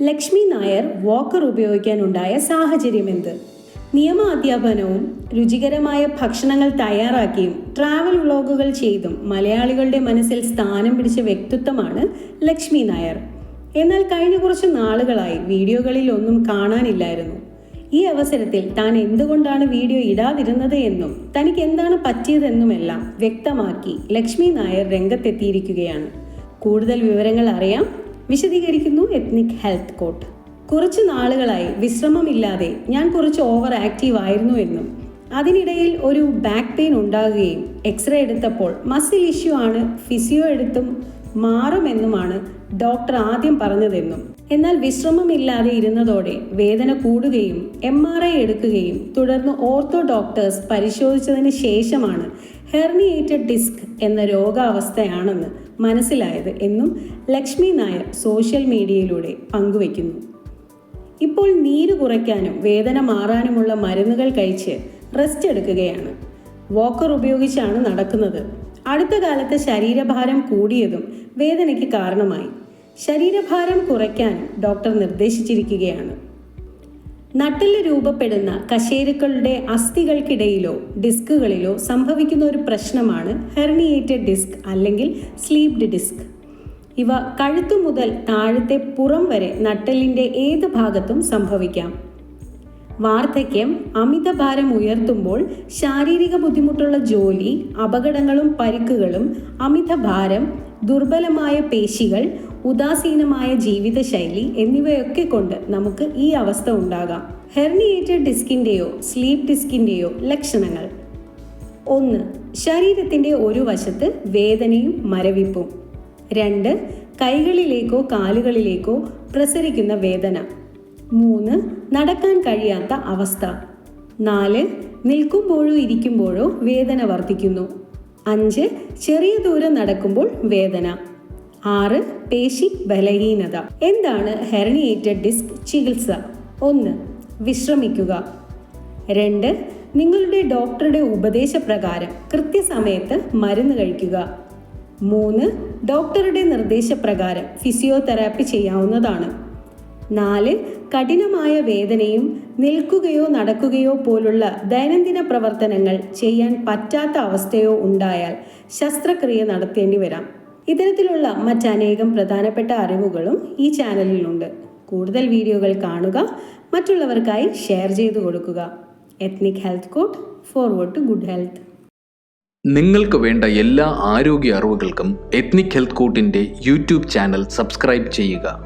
Lakshmi Nair walker ഉപയോഗിക്കാനുണ്ടായ സാഹചര്യം എന്ത് നിയമ അധ്യാപനവും രുചികരമായ ഭക്ഷണങ്ങൾ തയ്യാറാക്കിയും ട്രാവൽ വ്ളോഗുകൾ ചെയ്തും മലയാളികളുടെ മനസ്സിൽ സ്ഥാനം പിടിച്ച വ്യക്തിത്വമാണ് ലക്ഷ്മി നായർ. എന്നാൽ കഴിഞ്ഞ കുറച്ച് നാളുകളായി വീഡിയോകളിൽ ഒന്നും കാണാനില്ലായിരുന്നു. ഈ അവസരത്തിൽ താൻ എന്തുകൊണ്ടാണ് വീഡിയോ ഇടാതിരുന്നത് എന്നും തനിക്ക് എന്താണ് പറ്റിയതെന്നുമെല്ലാം വ്യക്തമാക്കി ലക്ഷ്മി നായർ രംഗത്തെത്തിയിരിക്കുകയാണ്. കൂടുതൽ വിവരങ്ങൾ അറിയാം വിശദീകരിക്കുന്നു എത്നിക് ഹെൽത്ത് കോട്ട് കുറച്ച് നാളുകളായി വിശ്രമമില്ലാതെ ഞാൻ കുറച്ച് ഓവർ ആക്റ്റീവ് ആയിരുന്നു എന്നും അതിനിടയിൽ ഒരു ബാക്ക് പെയിൻ ഉണ്ടാകുകയും എക്സ്റേ എടുത്തപ്പോൾ മസിൽ ഇഷ്യൂ ആണ് ഫിസിയോ എടുത്തും മാറുമെന്നുമാണ് ഡോക്ടർ ആദ്യം പറഞ്ഞതെന്നും. എന്നാൽ വിശ്രമമില്ലാതെ ഇരുന്നതോടെ വേദന കൂടുകയും എം ആർ ഐ എടുക്കുകയും തുടർന്ന് ഓർത്തോ ഡോക്ടേഴ്സ് പരിശോധിച്ചതിന് ശേഷമാണ് ഹെർണിയേറ്റഡ് ഡിസ്ക് എന്ന രോഗാവസ്ഥയാണെന്ന് മനസ്സിലായത് എന്നും ലക്ഷ്മി നായർ സോഷ്യൽ മീഡിയയിലൂടെ പങ്കുവയ്ക്കുന്നു. ഇപ്പോൾ നീര് കുറയ്ക്കാനും വേദന മാറാനുമുള്ള മരുന്നുകൾ കഴിച്ച് റെസ്റ്റ് എടുക്കുകയാണ്. വോക്കർ ഉപയോഗിച്ചാണ് നടക്കുന്നത്. അടുത്ത കാലത്ത് ശരീരഭാരം കൂടിയതും വേദനയ്ക്ക് കാരണമായി. ശരീരഭാരം കുറയ്ക്കാൻ ഡോക്ടർ നിർദ്ദേശിച്ചിരിക്കുകയാണ്. നട്ടിൽ രൂപപ്പെടുന്ന കശേരുക്കളുടെ അസ്ഥികൾക്കിടയിലോ ഡിസ്കുകളിലോ സംഭവിക്കുന്ന ഒരു പ്രശ്നമാണ് ഹെർണിയേറ്റഡ് ഡിസ്ക് അല്ലെങ്കിൽ സ്ലീപ്ഡ് ഡിസ്ക്. ഇവ കഴുത്തു മുതൽ താഴത്തെ പുറം വരെ നട്ടലിന്റെ ഏത് ഭാഗത്തും സംഭവിക്കാം. വാർദ്ധക്യം അമിതഭാരം ഉയർത്തുമ്പോൾ ശാരീരിക ബുദ്ധിമുട്ടുള്ള ജോലി അപകടങ്ങളും പരിക്കുകളും അമിതഭാരം ദുർബലമായ പേശികൾ ഉദാസീനമായ ജീവിതശൈലി എന്നിവയൊക്കെ കൊണ്ട് നമുക്ക് ഈ അവസ്ഥ ഉണ്ടാകാം. ഹെർണിയേറ്റഡ് ഡിസ്കിന്റെയോ സ്ലീപ്പ് ഡിസ്കിന്റെയോ ലക്ഷണങ്ങൾ. ഒന്ന് ശരീരത്തിന്റെ ഒരു വശത്ത് വേദനയും മരവിപ്പും. രണ്ട് കൈകളിലേക്കോ കാലുകളിലേക്കോ പ്രസരിക്കുന്ന വേദന. മൂന്ന് നടക്കാൻ കഴിയാത്ത അവസ്ഥ. നാല് നിൽക്കുമ്പോഴോ ഇരിക്കുമ്പോഴോ വേദന വർദ്ധിക്കുന്നു. അഞ്ച് ചെറിയ ദൂരം നടക്കുമ്പോൾ വേദന. ആറ് പേശി ബലഹീനത. എന്താണ് ഹെർണിയേറ്റഡ് ഡിസ്ക് ചികിത്സ? ഒന്ന് വിശ്രമിക്കുക. രണ്ട് നിങ്ങളുടെ ഡോക്ടറുടെ ഉപദേശപ്രകാരം കൃത്യസമയത്ത് മരുന്ന് കഴിക്കുക. മൂന്ന് ഡോക്ടറുടെ നിർദ്ദേശപ്രകാരം ഫിസിയോതെറാപ്പി ചെയ്യാവുന്നതാണ്. നാല് കഠിനമായ വേദനയും നിൽക്കുകയോ നടക്കുകയോ പോലുള്ള ദൈനംദിന പ്രവർത്തനങ്ങൾ ചെയ്യാൻ പറ്റാത്ത അവസ്ഥയോ ഉണ്ടായാൽ ശസ്ത്രക്രിയ നടത്തേണ്ടി വരാം. ഇത്തരത്തിലുള്ള മറ്റനേകം പ്രധാനപ്പെട്ട അറിവുകളും ഈ ചാനലിലുണ്ട്. കൂടുതൽ വീഡിയോകൾ കാണുക മറ്റുള്ളവർക്കായി ഷെയർ ചെയ്തു കൊടുക്കുക. Ethnic health code forward to good health നിങ്ങൾക്ക് വേണ്ട എല്ലാ ആരോഗ്യ അറിവുകൾക്കും എത്നിക് ഹെൽത്ത് കോട്ടിന്റെ യൂട്യൂബ് ചാനൽ സബ്സ്ക്രൈബ് ചെയ്യുക.